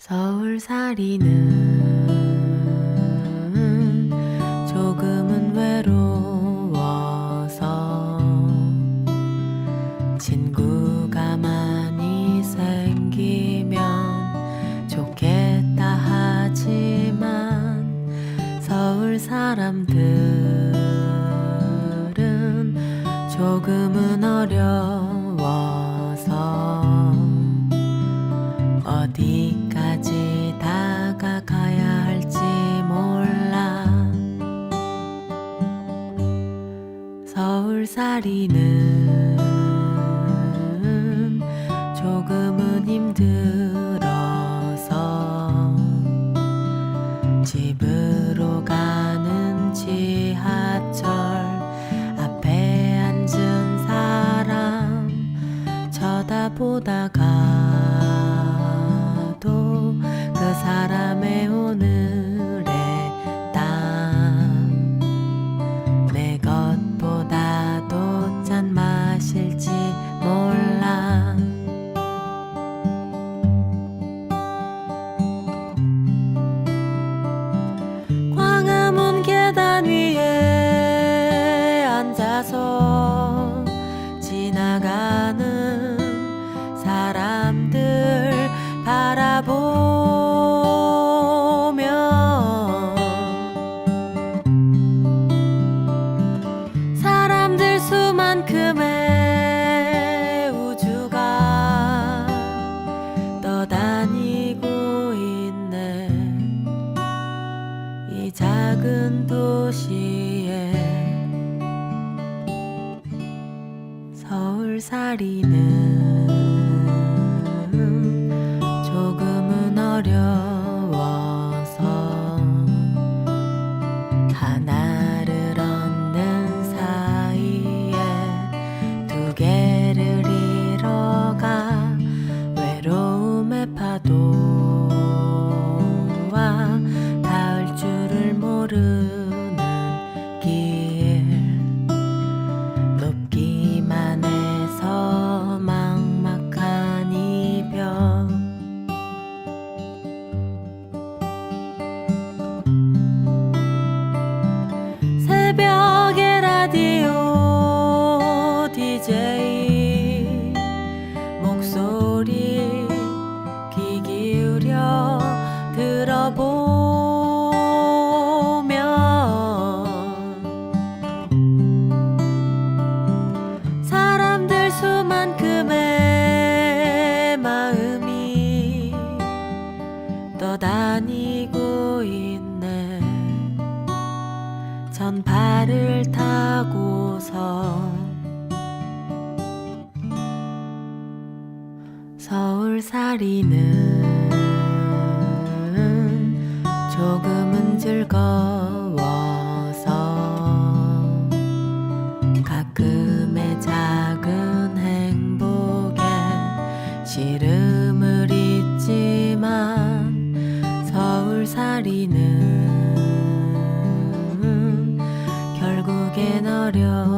서울살이는 조금은 외로워서 친구가 많이 생기면 좋겠다 하지만 서울 사람들은 조금은 어려 어디까지 다가가야 할지 몰라. 서울살이는 조금은 힘들어서 집으로 가는 지하철 앞에 앉은 사람 쳐다보다가 사람의 오늘의 땀 내 것보다도 짠 마실지 몰라. 광화문 계단 위에 작은 도시에 서울살이는 전파를 타고서 서울살이는 조금은 즐거워서 가끔의 작은 행복에 시름을 잊지만 서울살이는 내겐 어려.